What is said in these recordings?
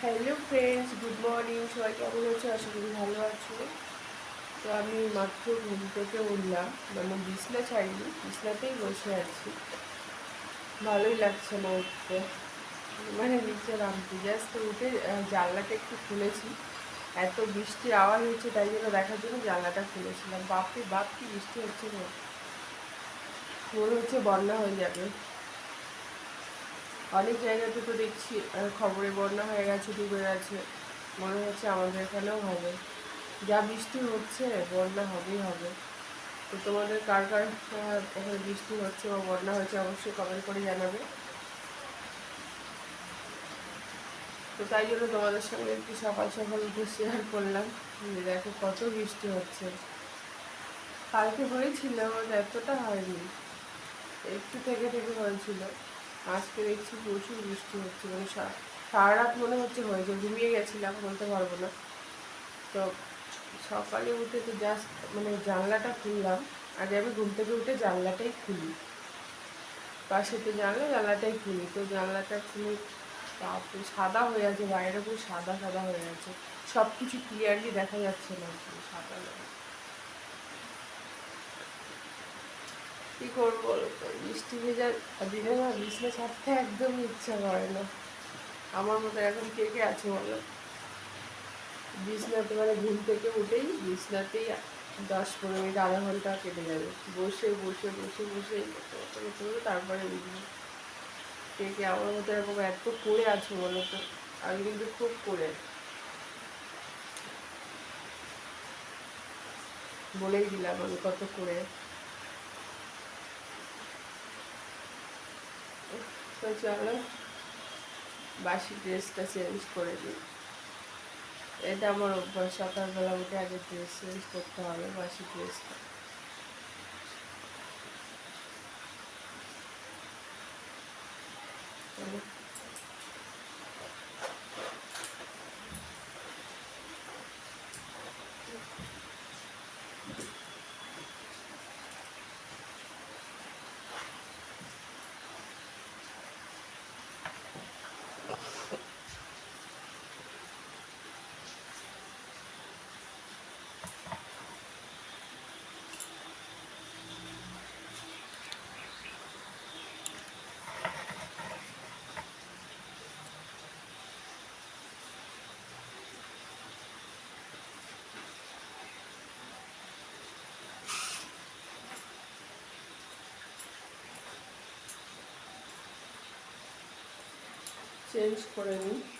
Hello friends good morning সবাই কেমন আছো? আশা করি ভালো আছো। তো আমি মাত্র ঘুম থেকে উঠলাম। মানে বিছনা ছাড়িনি, বিছনাতেই বসে আছি। ভালোই লাগছে না উঠতে। মানে নিচে নামতে। জাস্ট উঠে জানলাটা একটু খুলেছি। এত বৃষ্টির আওয়াজ হচ্ছে, তাই জন্য দেখার জন্য জানলাটা খুলেছিলাম। বাপরে বাপ, কি বৃষ্টি হচ্ছে না মনে হচ্ছে বন্যা হয়ে যাবে। অনেক জায়গাতে তো দেখছি খবরে বন্যা হয়ে গেছে ডুবে গেছে। মনে হচ্ছে আমাদের এখানেও হবে। যা বৃষ্টি হচ্ছে বন্যা হবেই হবে। তো তোমাদের কার কার আহ, এখানে বৃষ্টি হচ্ছে বা বন্যা হয়েছে অবশ্যই কমেন্ট করে জানাবে। তো তাই জন্য তোমাদের সঙ্গে একটু সকাল সকাল উঠে শেয়ার করলাম যে দেখো কত বৃষ্টি হচ্ছে। কালকে হয়েছিল এতটা হয়নি। একটু থেকে থেকে হয়েছিল। আজকে দেখছি প্রচুর বৃষ্টি হচ্ছে মানে সারা রাত মনে হচ্ছে হয়েছে ঘুমিয়ে গেছিলাম বলতে পারব না। তো সকালে উঠে তো জাস্ট মানে জানলাটা খুললাম, আগে আমি ঘুম থেকে উঠে জানলাটাই খুলি। পাশে তো জানলা, জানলাটাই খুলি। তো জানলাটা খুলে তারপরে সাদা হয়ে আছে, বাইরে পুরো সাদা সাদা হয়ে আছে। সব কিছু ক্লিয়ারলি দেখা যাচ্ছে না সাদা হয়ে আছে। কি করব? বৃষ্টি ভেজা দিনে না বিছনা ছাড়তে একদমই ইচ্ছা করে না। আমার মতো এখন কে কে আছে বলো? বিছনাতে মানে ঘুম থেকে উঠেই বিছনাতেই দশ পনেরো মিনিট, আধা ঘণ্টা কেটে যাবে। বসে বসে বসে বসে তারপরে উঠবো। কে কে আমার মতো এরকম এত করে আছে বলো তো? আমি কিন্তু খুব করে বলেই দিলাম আমি কত করে তো চলো, বাসি ড্রেসটা চেঞ্জ করে দিই এটা আমার অভ্যাস, সকালবেলা উঠে আগে ড্রেস চেঞ্জ করতে হবে বাসি ড্রেসটা চলো। চেঞ্জ করে নিই।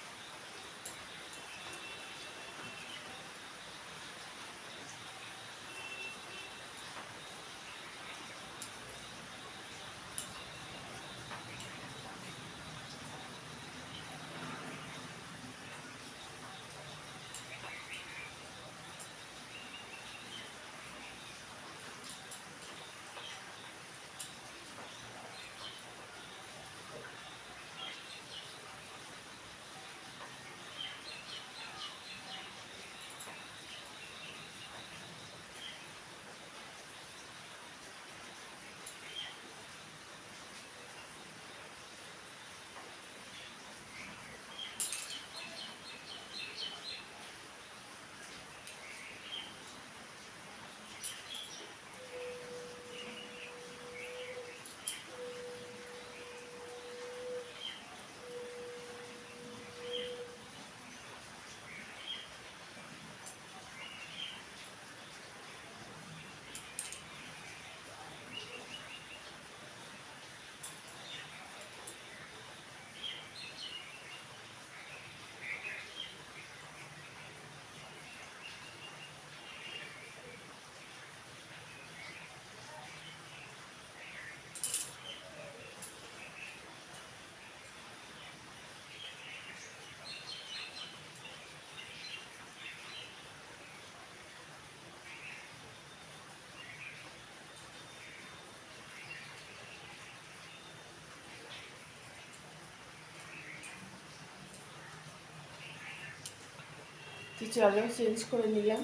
চলো চেঞ্জ করে নিলাম।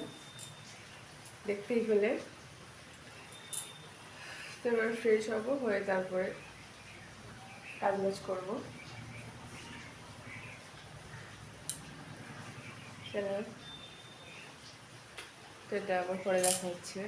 দেখতেই তো এবার ফ্রেশ হব, হয়ে তারপরে কাজ করব। তো এটা আবার পরে দেখা হচ্ছে।